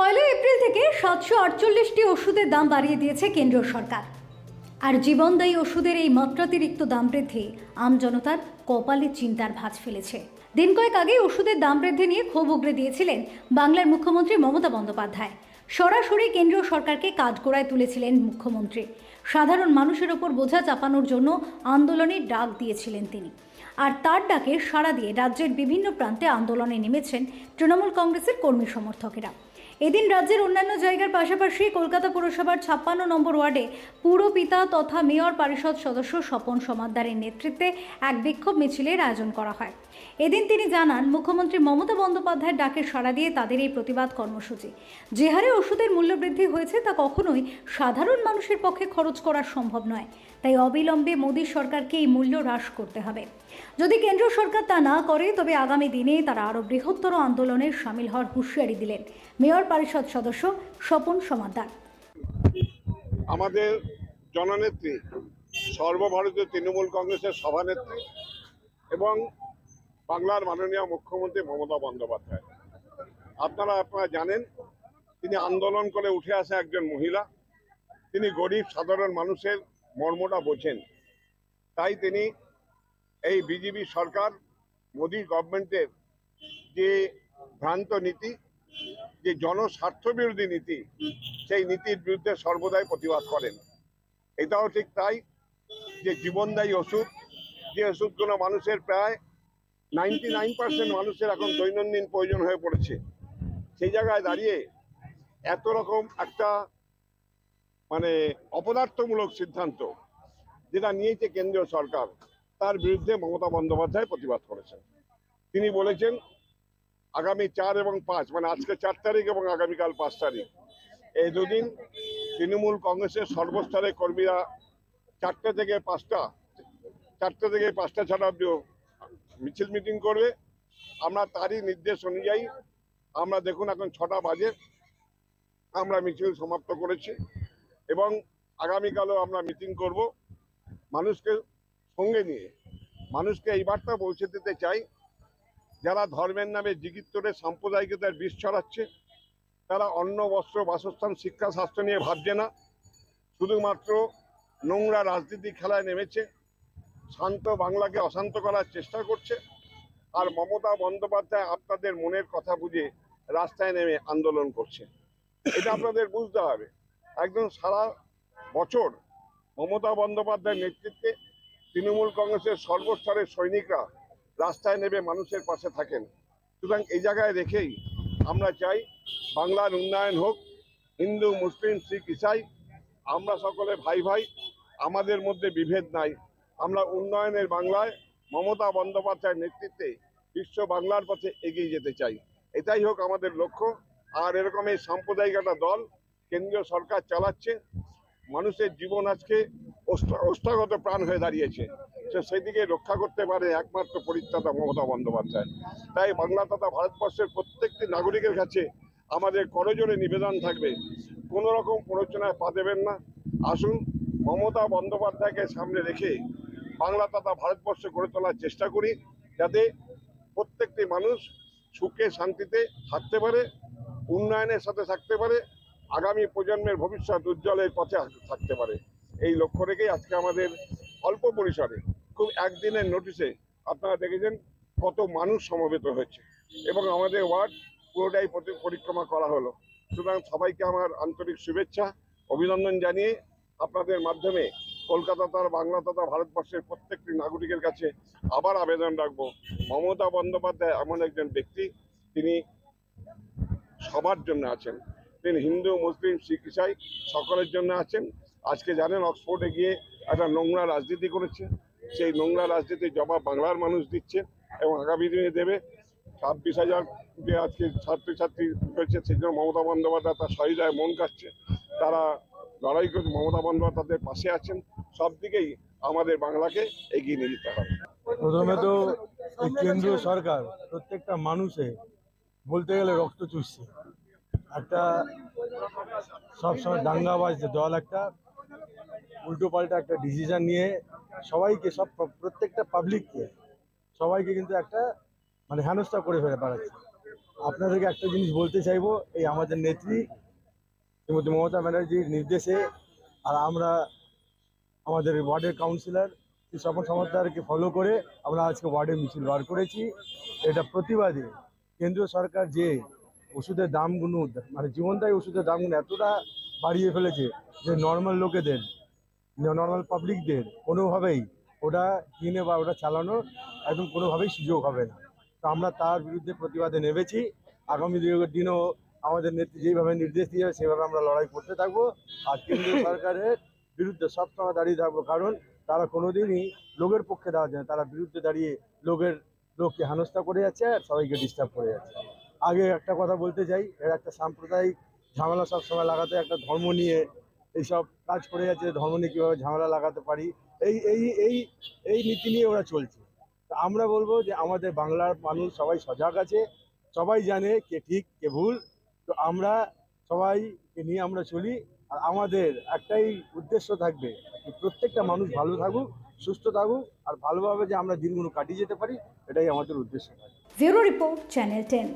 পয়লা April থেকে সাতশো আটচল্লিশটি ওষুধের দাম বাড়িয়ে দিয়েছে কেন্দ্রীয় সরকার। আর জীবনদায়ী ওষুধের এই মাত্রাতিরিক্ত দাম বৃদ্ধি আমজনতার কপালে চিন্তার ভাঁজ ফেলেছে। দিন কয়েক আগে ওষুধের দাম বৃদ্ধি নিয়ে ক্ষোভ উগরে দিয়েছিলেন বাংলার মুখ্যমন্ত্রী মমতা বন্দ্যোপাধ্যায়। সরাসরি কেন্দ্রীয় সরকারকে কাজ কাঠগোড়ায় তুলেছিলেন মুখ্যমন্ত্রী। সাধারণ মানুষের ওপর বোঝা চাপানোর জন্য আন্দোলনের ডাক দিয়েছিলেন তিনি। আর তার ডাকে সাড়া দিয়ে রাজ্যের বিভিন্ন প্রান্তে আন্দোলনে নেমেছেন তৃণমূল কংগ্রেসের কর্মী সমর্থকেরা। এদিন রাজ্যের অন্যান্য জায়গার পাশাপাশি কলকাতা পুরসভার ছাপ্পান্ন নম্বর ওয়ার্ডে পুরপিতা তথা মেয়র পরিষদ সদস্য স্বপন সমাদ্দারের নেতৃত্বে এক বিক্ষোভ মিছিলের আয়োজন করা হয়। এদিন তিনি জানান, মুখ্যমন্ত্রী মমতা বন্দ্যোপাধ্যায়ের ডাকে সাড়া দিয়ে তাদের এই প্রতিবাদ কর্মসূচি। যে হারে ওষুধের মূল্যবৃদ্ধি হয়েছে তা কখনোই সাধারণ মানুষের পক্ষে খরচ করা সম্ভব নয়। তাই অবিলম্বে মোদী সরকারকে এই মূল্য হ্রাস করতে হবে। যদি কেন্দ্র সরকার তা না করে, তবে আগামী দিনে তারা আরও বৃহত্তর আন্দোলনে সামিল হওয়ার হুঁশিয়ারি দিলেন। মেয়র পরিষদ সদস্য স্বপন সমাদ্দার আমাদের জননেত্রী, সর্বভারতীয় তৃণমূল কংগ্রেসের সভানেত্রী এবং বাংলার মাননীয় মুখ্যমন্ত্রী মমতা বন্দ্যোপাধ্যায়। আপনারা আপনারা জানেন, তিনি আন্দোলন করে উঠে আসা একজন মহিলা। তিনি গরিব, সাধারণ মানুষের মর্মটা বোঝেন। তাই তিনি এই বিজেপি সরকার মোদী গভর্নমেন্টের যে ভ্রান্ত নীতি, যে জনস্বার্থ বিরোধী নীতি, সেই নীতির বিরুদ্ধে সর্বদাই প্রতিবাদ করেন। এটাও ঠিক তাই যে জীবনদায়ী ওষুধ, যে ওষুধগুলো মানুষের প্রায় নাইনটি নাইন পার্সেন্ট মানুষের এখন দৈনন্দিন প্রয়োজন হয়ে পড়েছে। সেই জায়গায় দাঁড়িয়ে এত রকম একটা মানে অপদার্থমূলক সিদ্ধান্ত যেটা নিয়েছে কেন্দ্রীয় সরকার, তার বিরুদ্ধে মমতা বন্দ্যোপাধ্যায় প্রতিবাদ করেছেন। তিনি বলেছেন, আগামী চার এবং পাঁচ মানে আজকে চার তারিখ এবং আগামীকাল পাঁচ তারিখ, এই দুদিন তৃণমূল কংগ্রেসের সর্বস্তরের কর্মীরা চারটে থেকে পাঁচটা, চারটে থেকে পাঁচটা ছাড়া অব্দি মিছিল মিটিং করবে। আমরা তারই নির্দেশ অনুযায়ী আমরা দেখুন এখন ছটা বাজে, আমরা মিছিল সমাপ্ত করেছি। এবং আগামীকালও আমরা মিটিং করব মানুষকে সঙ্গে নিয়ে। মানুষকে এই বার্তা পৌঁছে দিতে চাই, যারা ধর্মের নামে জিগিত্তরে সাম্প্রদায়িকতার বিষ ছড়াচ্ছে, তারা অন্ন, বস্ত্র, বাসস্থান, শিক্ষা, স্বাস্থ্য নিয়ে ভাবছে না। শুধুমাত্র নোংরা রাজনীতি খেলায় নেমেছে, শান্ত বাংলাকে অশান্ত করার চেষ্টা করছে, আর মমতা বন্দ্যোপাধ্যায় আপনাদের মনের কথা বুঝে রাস্তায় নেমে আন্দোলন করছে। এটা আপনাদের বুঝতে হবে। একদম সারা বছর মমতা বন্দ্যোপাধ্যায়ের নেতৃত্বে তৃণমূল কংগ্রেসের সর্বস্তরের সৈনিকরা রাস্তায় নেমে মানুষের পাশে থাকেন। সুতরাং এই জায়গায় রেখেই আমরা চাই বাংলার উন্নয়ন হোক, হিন্দু, মুসলিম, শিখ, ইসাই, আমরা সকলে ভাই ভাই, আমাদের মধ্যে বিভেদ নাই। আমরা উন্নয়নের বাংলায় মমতা বন্দ্যোপাধ্যায়ের নেতৃত্বে বিশ্ব বাংলার পথে এগিয়ে যেতে চাই। এটাই হোক আমাদের লক্ষ্য। আর এরকম এই সাম্প্রদায়িক একটা দল কেন্দ্রীয় সরকার চালাচ্ছে, মানুষের জীবন আজকে ওষ্ঠাগত প্রাণ হয়ে দাঁড়িয়েছে। সে সেদিকে রক্ষা করতে পারে একমাত্র পরিত্রাতা মমতা বন্দ্যোপাধ্যায়। তাই বাংলা তথা ভারতবর্ষের প্রত্যেকটি নাগরিকের কাছে আমাদের করজোরে নিবেদন থাকবে, কোনো রকম প্ররোচনায় পা দেবেন না। আসুন, মমতা বন্দ্যোপাধ্যায়কে সামনে রেখে বাংলা তথা ভারতবর্ষ গড়ে তোলার চেষ্টা করি, যাতে প্রত্যেকটি মানুষ সুখে শান্তিতে থাকতে পারে, উন্নয়নের সাথে থাকতে পারে আগামী প্রজন্মের ভবিষ্যৎ উজ্জ্বলের পথে থাকতে পারে। এই লক্ষ্য রেখেই আজকে আমাদের অল্প পরিসরে খুব একদিনের নোটিশে আপনারা দেখেছেন কত মানুষ সমবেত হয়েছে এবং আমাদের ওয়ার্ড পুরোটাই পরি- পরিক্রমা করা হলো। সুতরাং সবাইকে আমার আন্তরিক শুভেচ্ছা, অভিনন্দন জানিয়ে আপনাদের মাধ্যমে কলকাতা তথা বাংলা তথা ভারতবর্ষের প্রত্যেকটি নাগরিকের কাছে আবার আবেদন রাখব। মমতা বন্দ্যোপাধ্যায় এমন একজন ব্যক্তি, তিনি সবার জন্য আছেন। তিনি হিন্দু, মুসলিম, শিখ, ইসাই সকলের জন্য আছেন। আজকে জানেন অক্সফোর্ডে গিয়ে একটা নোংরা রাজনীতি করেছে। সেই নোংরা রাজনীতির জবাব বাংলার মানুষ দিচ্ছে এবং আগামী দিনে দেবে। ছাব্বিশ হাজার যে আজকে ছাত্রছাত্রী হয়েছে সেই জন্য মমতা বন্দ্যোপাধ্যায় তার সহিদায় মন কাটছে। তারা লড়াই করছে মমতা বন্দ্যোপাধ্যায় তাদের পাশে আছেন। সব দিকেই আমাদের বাংলাকে এগিয়ে নিয়ে যেতে হবে। প্রথমে তো কেন্দ্রীয় সরকার প্রত্যেকটা মানুষে বলতে গেলে রক্ত চুষছে। একটা সবসময় দাঙ্গাবাজ দল একটা, উল্টো পাল্টা একটা ডিসিশন নিয়ে সবাইকে, সব প্রত্যেকটা পাবলিককে সবাইকে কিন্তু একটা মানে হেনস্থা করে ফেলে বেড়াচ্ছে আপনাদেরকে একটা জিনিস বলতে চাইব, এই আমাদের নেত্রী শ্রীমতী মমতা ব্যানার্জির নির্দেশে আর আমরা আমাদের ওয়ার্ডের কাউন্সিলর শ্রী স্বপন সমাদারকে ফলো করে আমরা আজকে ওয়ার্ডে মিছিল বার করেছি। এটা প্রতিবাদে কেন্দ্রীয় সরকার যে ওষুধের দামগুলো মানে জীবনদায়ী ওষুধের দামগুলো এতটা বাড়িয়ে ফেলেছে যে নর্মাল লোকেদের নর্মাল পাবলিকদের কোনোভাবেই ওটা কিনে বা ওটা চালানোর একদম কোনোভাবেই সুযোগ হবে না। তো আমরা তার বিরুদ্ধে প্রতিবাদে নেমেছি। আগামী দিনেও আমাদের নেত্রী যেইভাবে নির্দেশ দিয়ে সেভাবে আমরা লড়াই করতে থাকব। আর কেন্দ্রীয় সরকারের বিরুদ্ধে সবসময় দাঁড়িয়ে থাকব, কারণ তারা কোনোদিনই লোকের পক্ষে দাঁড়াচ্ছে না। তারা বিরুদ্ধে দাঁড়িয়ে লোকের লোককে হেনস্থা করে যাচ্ছে আর সবাইকে ডিস্টার্ব করে যাচ্ছে। আগে একটা কথা বলতে চাই, এর একটা সাম্প্রদায়িক ঝামেলা সবসময় লাগাতে, একটা ধর্ম নিয়ে এইসব কাজ করে যাচ্ছে, ধর্ম নিয়ে কীভাবে ঝামেলা লাগাতে পারি, এই এই এই এই নীতি নিয়ে ওরা চলছে। তো আমরা বলব যে আমাদের বাংলার মানুষ সবাই সজাগ আছে, সবাই জানে কে ঠিক, কে ভুল, তো আমরা সবাইকে নিয়ে আমরা চলি, আর আমাদের একটাই উদ্দেশ্য থাকবে প্রত্যেকটা মানুষ ভালো থাকুক, সুস্থ থাকুক, আর ভালোভাবে যে আমরা দিনগুলো কাটিয়ে যেতে পারি, এটাই আমাদের উদ্দেশ্য। থাকবে রিপোর্ট, চ্যানেল টেন।